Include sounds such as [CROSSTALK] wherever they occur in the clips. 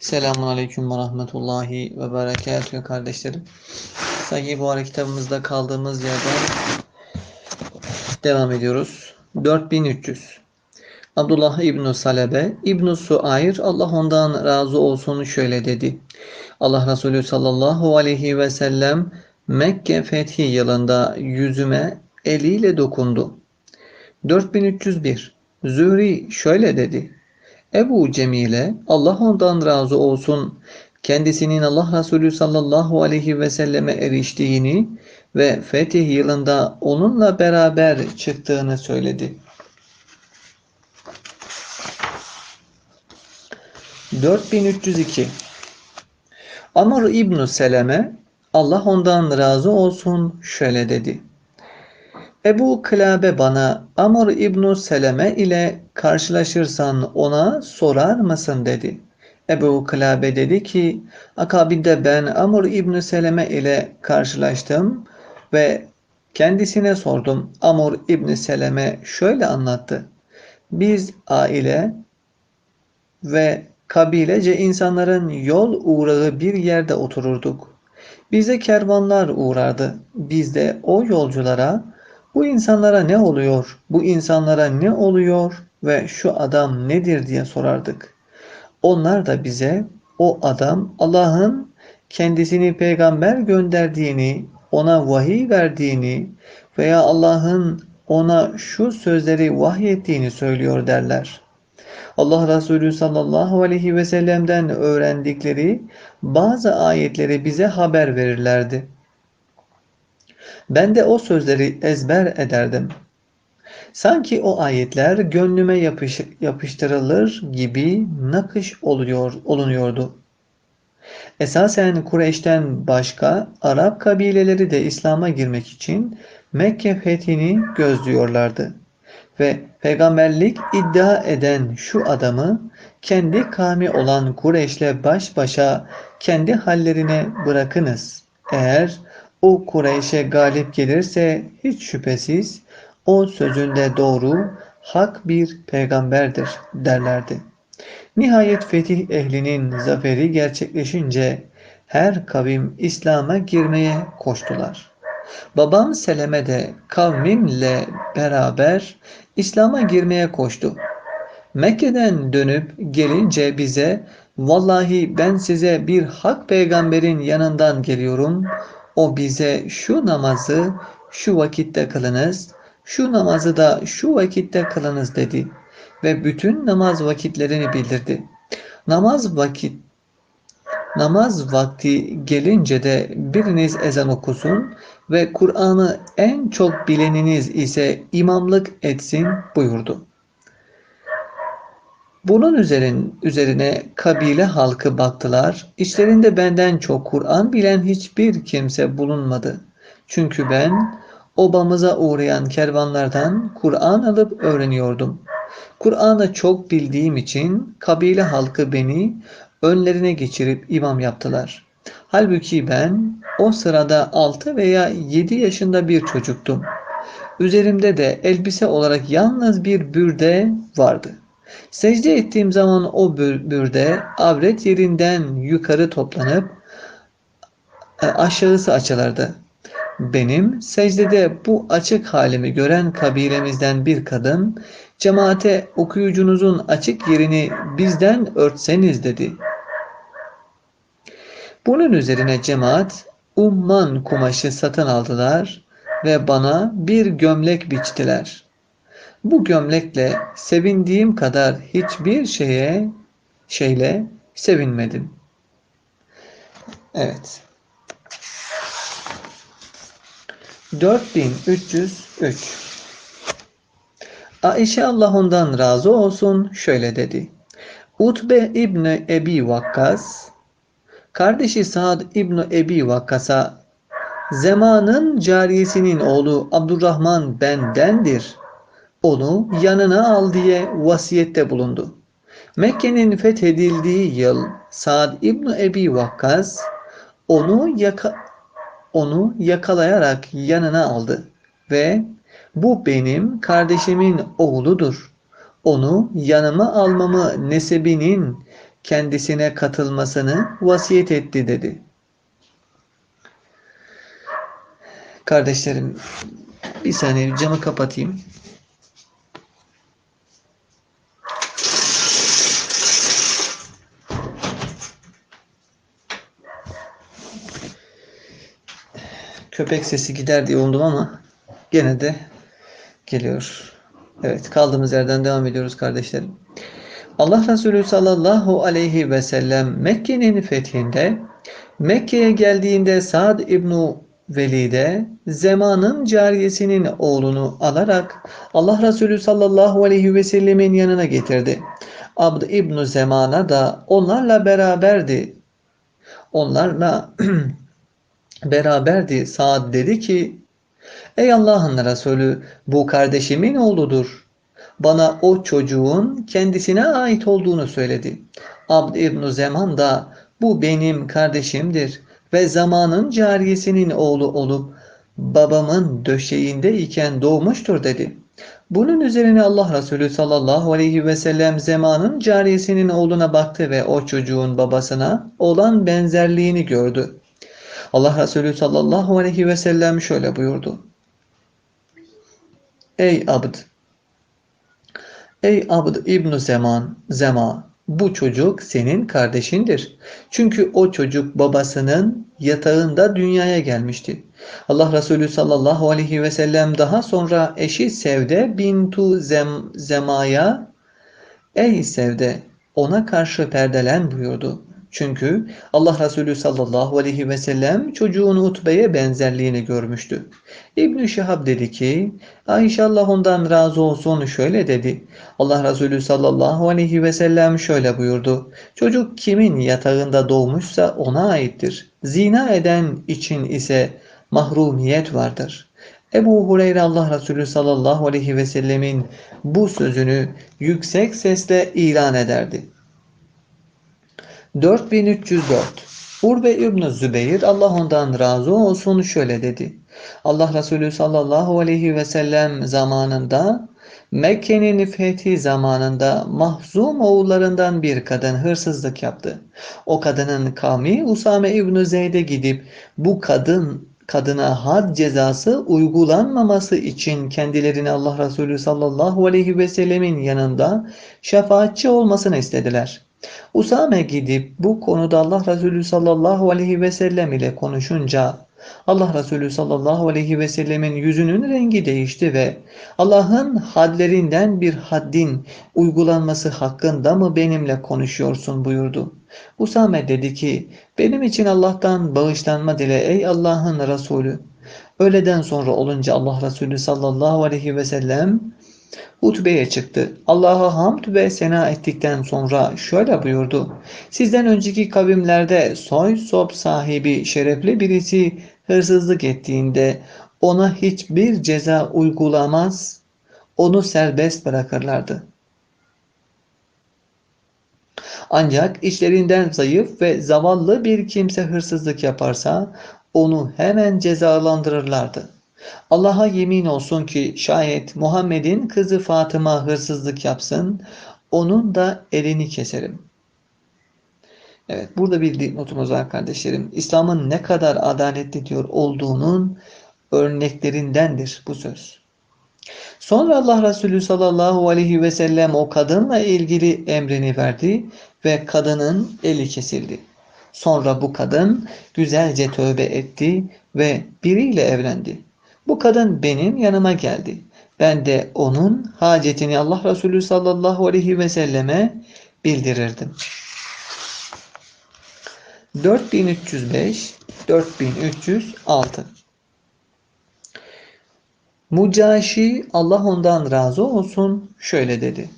Selamun Aleyküm ve Rahmetullahi ve Berekatühü kardeşlerim. Sahih Buhari kitabımızda kaldığımız yerden devam ediyoruz. 4300 Abdullah İbn Salebe İbn Suayr Allah ondan razı olsun şöyle dedi. Allah Resulü sallallahu aleyhi ve sellem Mekke fethi yılında yüzüme eliyle dokundu. 4301 Zühri şöyle dedi. Ebu Cemile Allah ondan razı olsun kendisinin Allah Resulü sallallahu aleyhi ve selleme eriştiğini ve fetih yılında onunla beraber çıktığını söyledi. 4302 Amr İbn Seleme Allah ondan razı olsun şöyle dedi. Ebu Kılabe bana Amr İbn Seleme ile karşılaşırsan ona sorar mısın dedi. Ebu Kılabe dedi ki akabinde ben Amr İbn Seleme ile karşılaştım ve kendisine sordum. Amr İbn Seleme şöyle anlattı. Biz aile ve kabilece insanların yol uğrağı bir yerde otururduk. Bize kervanlar uğrardı. Biz de o yolculara bu insanlara ne oluyor? Bu insanlara ne oluyor? Ve şu adam nedir diye sorardık. Onlar da bize o adam Allah'ın kendisini peygamber gönderdiğini, ona vahiy verdiğini veya Allah'ın ona şu sözleri vahyettiğini söylüyor derler. Allah Resulü sallallahu aleyhi ve sellem'den öğrendikleri bazı ayetleri bize haber verirlerdi. Ben de o sözleri ezber ederdim. Sanki o ayetler gönlüme yapış, yapıştırılır gibi nakış oluyor, olunuyordu. Esasen Kureyş'ten başka Arap kabileleri de İslam'a girmek için Mekke fethini gözlüyorlardı. Ve peygamberlik iddia eden şu adamı kendi kavmi olan Kureyş'le baş başa kendi hallerine bırakınız. Eğer o Kureyş'e galip gelirse hiç şüphesiz o sözünde doğru, hak bir peygamberdir derlerdi. Nihayet fetih ehlinin zaferi gerçekleşince her kavim İslam'a girmeye koştular. Babam Seleme de kavmimle beraber İslam'a girmeye koştu. Mekke'den dönüp gelince bize vallahi ben size bir hak peygamberin yanından geliyorum. O bize şu namazı şu vakitte kılınız, şu namazı da şu vakitte kılınız dedi ve bütün namaz vakitlerini bildirdi. Namaz vakit namaz vakti gelince de biriniz ezan okusun ve Kur'an'ı en çok bileniniz ise imamlık etsin buyurdu. Bunun üzerin, üzerine kabile halkı baktılar. İçlerinde benden çok Kur'an bilen hiçbir kimse bulunmadı. Çünkü ben obamıza uğrayan kervanlardan Kur'an alıp öğreniyordum. Kur'an'ı çok bildiğim için kabile halkı beni önlerine geçirip imam yaptılar. Halbuki ben o sırada 6 veya 7 yaşında bir çocuktum. Üzerimde de elbise olarak yalnız bir bürde vardı. Secde ettiğim zaman o bürde avret yerinden yukarı toplanıp e, aşağısı açılırdı. Benim secdede bu açık halimi gören kabilemizden bir kadın cemaate okuyucunuzun açık yerini bizden örtseniz dedi. Bunun üzerine cemaat umman kumaşı satın aldılar ve bana bir gömlek biçtiler. Bu gömlekle sevindiğim kadar hiçbir şeye şeyle sevinmedim. Evet. 4303 Ayşe Allah ondan razı olsun şöyle dedi. Utbe İbni Ebi Vakkas kardeşi Saad İbni Ebi Vakkas'a Zemanın cariyesinin oğlu Abdurrahman bendendir. Onu yanına al diye vasiyette bulundu. Mekke'nin fethedildiği yıl Saad İbni Ebi Vakkas onu yaka onu yakalayarak yanına aldı ve bu benim kardeşimin oğludur. Onu yanıma almamı nesebinin kendisine katılmasını vasiyet etti dedi. Kardeşlerim bir saniye camı kapatayım. Köpek sesi gider diye umdum ama gene de geliyor. Evet kaldığımız yerden devam ediyoruz kardeşlerim. Allah Resulü sallallahu aleyhi ve sellem Mekke'nin fethinde Mekke'ye geldiğinde Sa'd İbnu Velide Zeman'ın cariyesinin oğlunu alarak Allah Resulü sallallahu aleyhi ve sellemin yanına getirdi. Abd İbnu Zeman'a da onlarla beraberdi. Onlarla [CLEARS THROAT] beraberdi. Saad dedi ki Ey Allah'ın Resulü bu kardeşimin oğludur. Bana o çocuğun kendisine ait olduğunu söyledi. Abd İbn Zeman da bu benim kardeşimdir ve zamanın cariyesinin oğlu olup babamın döşeğinde iken doğmuştur dedi. Bunun üzerine Allah Resulü sallallahu aleyhi ve sellem zamanın cariyesinin oğluna baktı ve o çocuğun babasına olan benzerliğini gördü. Allah Resulü sallallahu aleyhi ve sellem şöyle buyurdu. Ey abd! Ey abd İbn Zeman, Zema, bu çocuk senin kardeşindir. Çünkü o çocuk babasının yatağında dünyaya gelmişti. Allah Resulü sallallahu aleyhi ve sellem daha sonra eşi Sevde bintu Zem, Zema'ya Ey Sevde ona karşı perdelen buyurdu. Çünkü Allah Resulü sallallahu aleyhi ve sellem çocuğun Utbe'ye benzerliğini görmüştü. İbn Şihab dedi ki Ayşe Allah ondan razı olsun şöyle dedi. Allah Resulü sallallahu aleyhi ve sellem şöyle buyurdu. Çocuk kimin yatağında doğmuşsa ona aittir. Zina eden için ise mahrumiyet vardır. Ebu Hureyre Allah Resulü sallallahu aleyhi ve sellemin bu sözünü yüksek sesle ilan ederdi. 4304 Urbe İbn Zübeyir Allah ondan razı olsun şöyle dedi. Allah Resulü sallallahu aleyhi ve sellem zamanında Mekke'nin fethi zamanında Mahzum oğullarından bir kadın hırsızlık yaptı. O kadının kavmi Usame İbn Zeyd'e gidip bu kadın kadına had cezası uygulanmaması için kendilerini Allah Resulü sallallahu aleyhi ve sellemin yanında şefaatçi olmasını istediler. Usame gidip bu konuda Allah Resulü sallallahu aleyhi ve sellem ile konuşunca Allah Resulü sallallahu aleyhi ve sellemin yüzünün rengi değişti ve Allah'ın hadlerinden bir haddin uygulanması hakkında mı benimle konuşuyorsun buyurdu. Usame dedi ki benim için Allah'tan bağışlanma dile ey Allah'ın Resulü. Öğleden sonra olunca Allah Resulü sallallahu aleyhi ve sellem hutbeye çıktı. Allah'a hamd ve sena ettikten sonra şöyle buyurdu. Sizden önceki kavimlerde soy sop sahibi şerefli birisi hırsızlık ettiğinde ona hiçbir ceza uygulamaz, onu serbest bırakırlardı. Ancak içlerinden zayıf ve zavallı bir kimse hırsızlık yaparsa onu hemen cezalandırırlardı. Allah'a yemin olsun ki şayet Muhammed'in kızı Fatıma hırsızlık yapsın, onun da elini keserim. Evet burada bir notumuz var kardeşlerim. İslam'ın ne kadar adaletli diyor olduğunun örneklerindendir bu söz. Sonra Allah Resulü sallallahu aleyhi ve sellem o kadınla ilgili emrini verdi ve kadının eli kesildi. Sonra bu kadın güzelce tövbe etti ve biriyle evlendi. Bu kadın benim yanıma geldi. Ben de onun hacetini Allah Resulü sallallahu aleyhi ve selleme bildirirdim. 4305 4306 Mucaşi Allah ondan razı olsun şöyle dedi.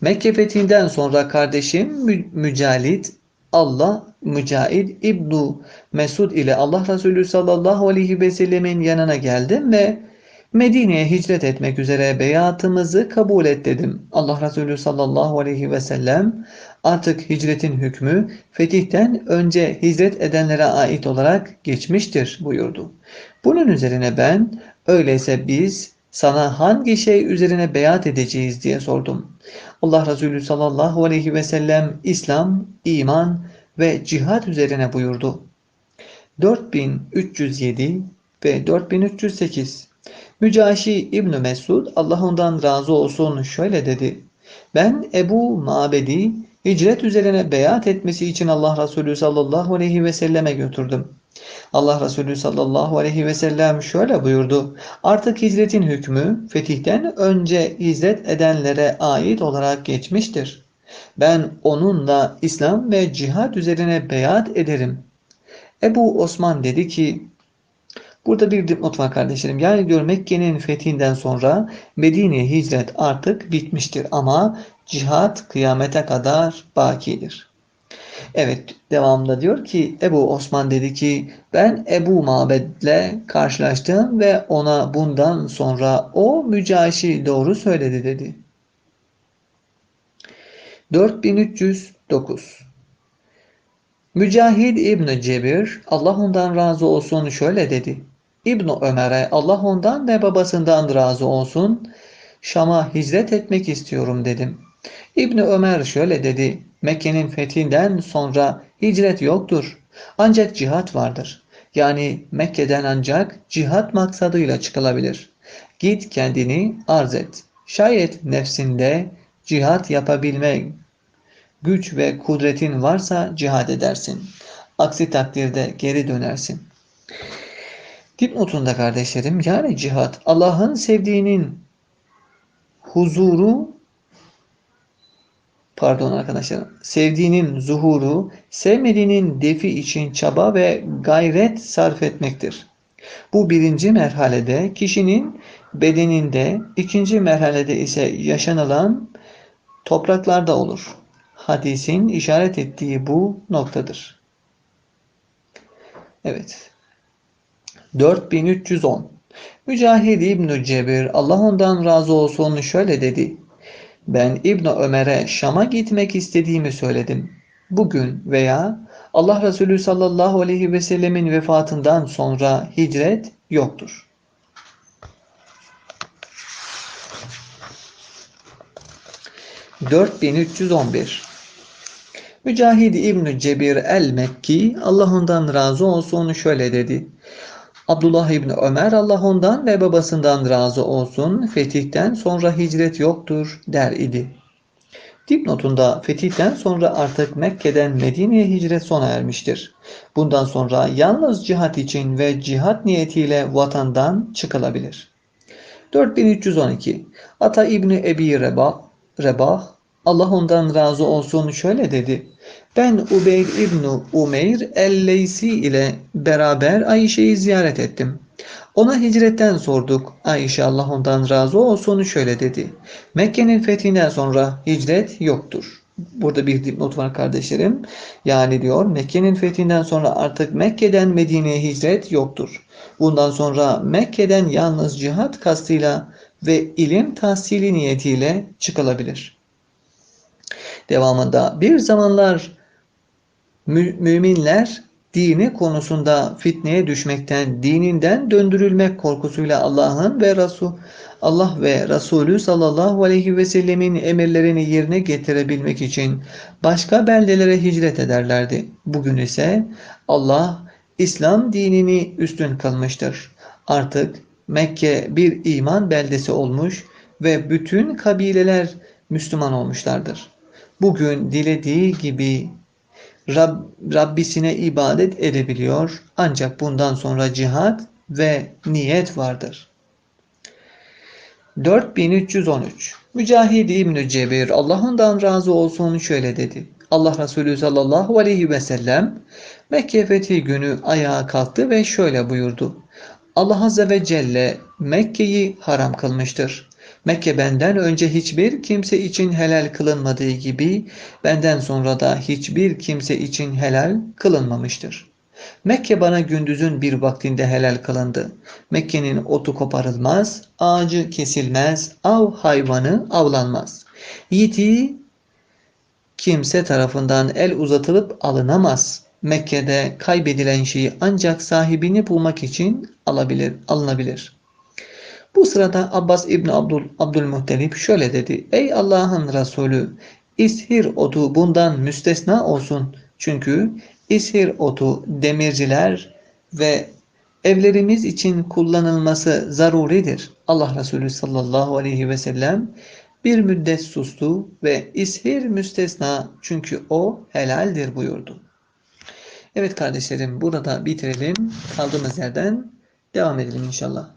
Mekke fethinden sonra kardeşim Mü Mücalit Allah Mücahid İbnu Mesud ile Allah Resulü sallallahu aleyhi ve sellemin yanına geldim ve Medine'ye hicret etmek üzere beyatımızı kabul et dedim. Allah Resulü sallallahu aleyhi ve sellem artık hicretin hükmü fetihten önce hicret edenlere ait olarak geçmiştir buyurdu. Bunun üzerine ben öyleyse biz sana hangi şey üzerine beyat edeceğiz diye sordum. Allah Resulü sallallahu aleyhi ve sellem İslam, iman ve cihat üzerine buyurdu. 4307 ve 4308 Mücaşi İbn Mesud Allah ondan razı olsun şöyle dedi. Ben Ebu Mabedi hicret üzerine beyat etmesi için Allah Resulü sallallahu aleyhi ve selleme götürdüm. Allah Resulü sallallahu aleyhi ve sellem şöyle buyurdu. Artık hicretin hükmü fetihten önce hicret edenlere ait olarak geçmiştir. Ben onunla İslam ve cihad üzerine beyat ederim. Ebu Osman dedi ki Burada bir dipnot var kardeşlerim. Yani diyor Mekke'nin fethinden sonra Medine'ye hicret artık bitmiştir ama cihat kıyamete kadar bakidir. Evet devamında diyor ki Ebu Osman dedi ki ben Ebu Mabed'le karşılaştım ve ona bundan sonra o mücaşi doğru söyledi dedi. 4309 Mücahid İbn Cebir Allah ondan razı olsun şöyle dedi. İbn Ömer'e Allah ondan ve babasından razı olsun Şam'a hicret etmek istiyorum dedim. İbn Ömer şöyle dedi. Mekke'nin fethinden sonra hicret yoktur. Ancak cihat vardır. Yani Mekke'den ancak cihat maksadıyla çıkılabilir. Git kendini arz et. Şayet nefsinde cihat yapabilme güç ve kudretin varsa cihad edersin. Aksi takdirde geri dönersin. Dipnotunda kardeşlerim yani cihat Allah'ın sevdiğinin huzuru pardon arkadaşlar sevdiğinin zuhuru sevmediğinin defi için çaba ve gayret sarf etmektir. Bu birinci merhalede kişinin bedeninde, ikinci merhalede ise yaşanılan topraklarda olur. Hadisin işaret ettiği bu noktadır. Evet. 4310 Mücahid İbn Cebir Allah ondan razı olsun şöyle dedi. Ben İbn Ömer'e Şam'a gitmek istediğimi söyledim. Bugün veya Allah Resulü sallallahu aleyhi ve sellemin vefatından sonra hicret yoktur. ...4311 Mücahid İbn Cebir el-Mekki Allah ondan razı olsun şöyle dedi. Abdullah İbni Ömer Allah ondan ve babasından razı olsun fetihten sonra hicret yoktur der idi. Dipnotunda fetihten sonra artık Mekke'den Medine'ye hicret sona ermiştir. Bundan sonra yalnız cihat için ve cihat niyetiyle vatandan çıkılabilir. 4312 Ata İbni Ebi Rebah, Rebah Allah ondan razı olsun şöyle dedi. Ben Ubeyd İbni Umeyr el-Leysi ile beraber Ayşe'yi ziyaret ettim. Ona hicretten sorduk. Ayşe Allah ondan razı olsun şöyle dedi. Mekke'nin fethinden sonra hicret yoktur. Burada bir dipnot var kardeşlerim. Yani diyor Mekke'nin fethinden sonra artık Mekke'den Medine'ye hicret yoktur. Bundan sonra Mekke'den yalnız cihat kastıyla ve ilim tahsili niyetiyle çıkılabilir. Devamında bir zamanlar mü müminler dini konusunda fitneye düşmekten, dininden döndürülmek korkusuyla Allah'ın ve Resul Allah ve Resulü sallallahu aleyhi ve sellemin emirlerini yerine getirebilmek için başka beldelere hicret ederlerdi. Bugün ise Allah İslam dinini üstün kılmıştır. Artık Mekke bir iman beldesi olmuş ve bütün kabileler Müslüman olmuşlardır. Bugün dilediği gibi Rab, Rabbisine ibadet edebiliyor. Ancak bundan sonra cihat ve niyet vardır. 4313 Mücahid İbn Cebir Allah ondan razı olsun şöyle dedi. Allah Resulü sallallahu aleyhi ve sellem Mekke fethi günü ayağa kalktı ve şöyle buyurdu. Allah Azze ve Celle Mekke'yi haram kılmıştır. Mekke benden önce hiçbir kimse için helal kılınmadığı gibi benden sonra da hiçbir kimse için helal kılınmamıştır. Mekke bana gündüzün bir vaktinde helal kılındı. Mekke'nin otu koparılmaz, ağacı kesilmez, av hayvanı avlanmaz. Yitiği kimse tarafından el uzatılıp alınamaz. Mekke'de kaybedilen şeyi ancak sahibini bulmak için alabilir, alınabilir. Bu sırada Abbas İbni Abdül, Abdülmuhtelip şöyle dedi. Ey Allah'ın Resulü ishir otu bundan müstesna olsun. Çünkü ishir otu demirciler ve evlerimiz için kullanılması zaruridir. Allah Resulü sallallahu aleyhi ve sellem bir müddet sustu ve ishir müstesna çünkü o helaldir buyurdu. Evet kardeşlerim burada bitirelim. Kaldığımız yerden devam edelim inşallah.